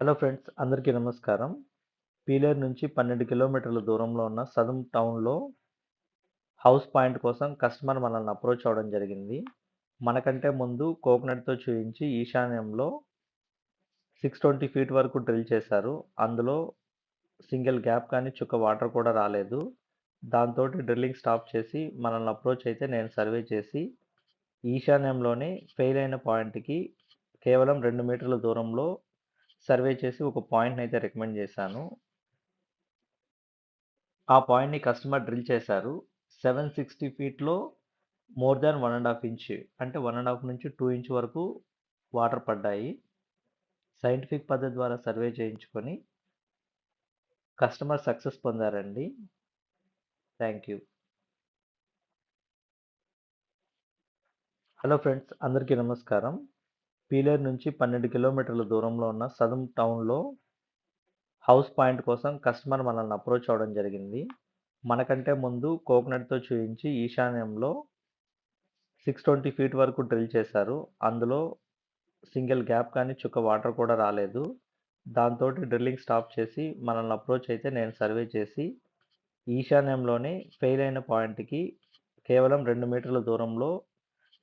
Hello friends అందరికీ నమస్కారం. పీలేరు నుంచి పన్నెండు కిలోమీటర్ల దూరంలో ఉన్న సదం టౌన్లో హౌస్ పాయింట్ కోసం కస్టమర్ మనల్ని అప్రోచ్ అవ్వడం జరిగింది. మనకంటే ముందు కోకోనట్తో చూయించి ఈశాన్యంలో సిక్స్ ట్వంటీ ఫీట్ వరకు డ్రిల్ చేశారు. అందులో సింగిల్ గ్యాప్ కానీ చుక్క వాటర్ కూడా రాలేదు. దాంతో డ్రిల్లింగ్ స్టాప్ చేసి మనల్ని అప్రోచ్ అయితే నేను సర్వే చేసి ఈశాన్యంలోనే ఫెయిల్ అయిన పాయింట్కి కేవలం రెండు మీటర్ల దూరంలో సర్వే చేసి ఒక పాయింట్ని అయితే రికమెండ్ చేశాను. ఆ పాయింట్ని కస్టమర్ డ్రిల్ చేశారు. Seven sixty ఫీట్లో more than one and half inch అంటే వన్ అండ్ హాఫ్ నుంచి టూ ఇంచ్ వరకు వాటర్ పడ్డాయి. సైంటిఫిక్ పద్ధతి ద్వారా సర్వే చేయించుకొని customer success పొందారండి. Thank you. Hello friends అందరికీ నమస్కారం. పీలేరు నుంచి పన్నెండు కిలోమీటర్ల దూరంలో ఉన్న సదం టౌన్లో హౌస్ పాయింట్ కోసం కస్టమర్ మనల్ని అప్రోచ్ అవ్వడం జరిగింది. మనకంటే ముందు కోకోనట్తో చూయించి ఈశాన్యంలో సిక్స్ ట్వంటీ ఫీట్ వరకు డ్రిల్ చేశారు. అందులో సింగిల్ గ్యాప్ కానీ చుక్క వాటర్ కూడా రాలేదు. దాంతో డ్రిల్లింగ్ స్టాప్ చేసి మనల్ని అప్రోచ్ అయితే నేను సర్వే చేసి ఈశాన్యంలోనే ఫెయిల్ అయిన పాయింట్కి కేవలం రెండు మీటర్ల దూరంలో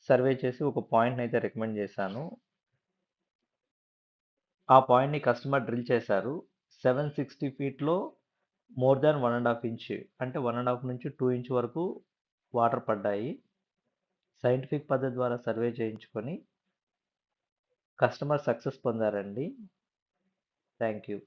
సర్వే చేసి ఒక పాయింట్ని అయితే రికమెండ్ చేశాను. ఆ పాయింట్ని కస్టమర్ డ్రిల్ చేశారు. Seven sixty ఫీట్లో more than one and half inch అంటే వన్ అండ్ హాఫ్ నుంచి టూ ఇంచ్ వరకు వాటర్ పడ్డాయి. సైంటిఫిక్ పద్ధతి ద్వారా సర్వే చేయించుకొని కస్టమర్ సక్సెస్ పొందారండి. Thank you